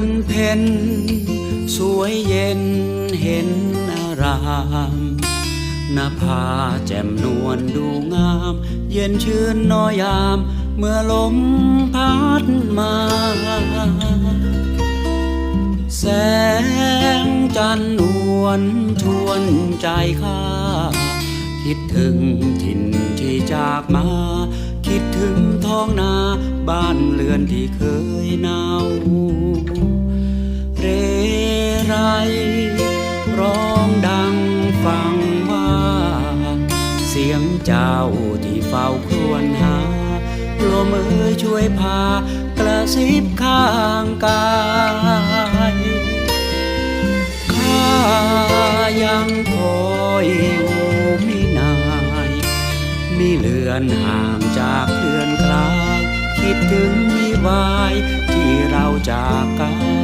อนเพ็ญสวยเย็นเห็นอารามนภาแจ่มนวลดูงาม เย็นชื่นน้อยยาม เมื่อลมพัดมา แสงจันทร์นวลชวนใจข้า คิดถึงถิ่นที่จากมา คิดถึงท้องนาบ้านเรือนที่เคยนา เจ้าที่เฝ้าครวญหาลมเอ่ยช่วยพากระซิบข้างกายข้ายังคอยอยู่ไม่นายมีเลือนห่างจากเพื่อนคลาย คิดถึงวิวายที่เราจากกัน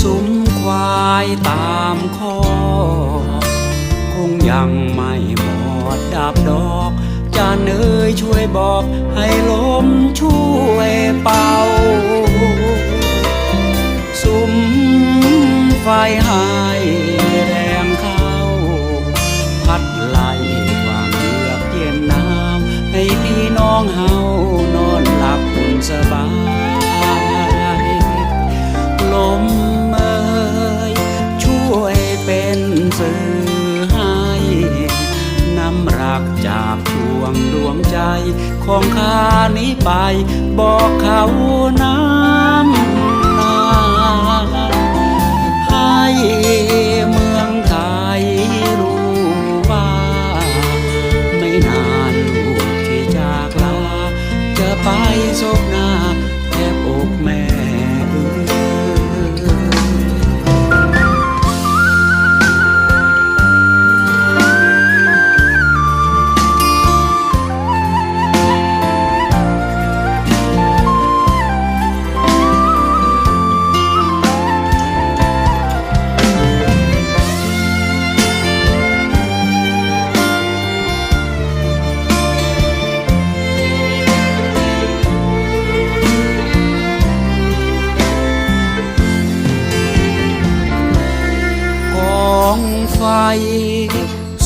สุมควายตามคอคงยังไม่หมดดับดอกจานเอ๋ยช่วยบอกให้ลมช่วยเป่า สุมไฟให จากดวงดวงใจของข้านี้ไป บอกเขานะ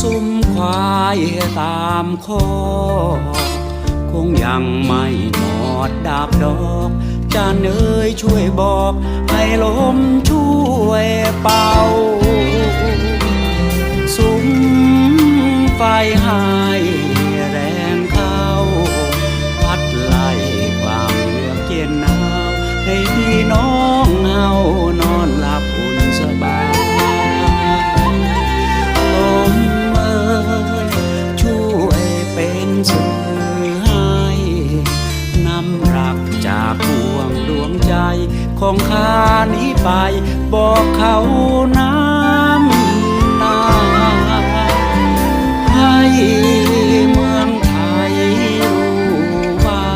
สุมควายตามคอคงยังไม่หมดดาบดอกจานเอ๋ยช่วยบอก ให้ลมช่วยเป่า สุมไฟหาากพวงดวงใจของข้านี้ไป บอกเขาน้ำตาให้เมืองไทยรู้ว่า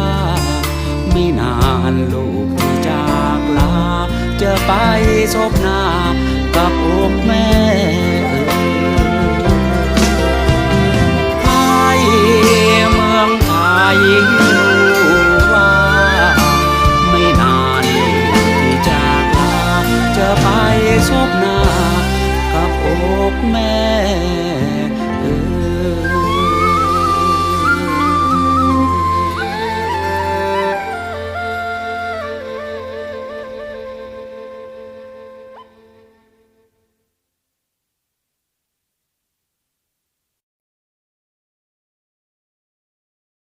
ไม่นานลูกจากลา จะไปซบหน้ากับอกแม่ so.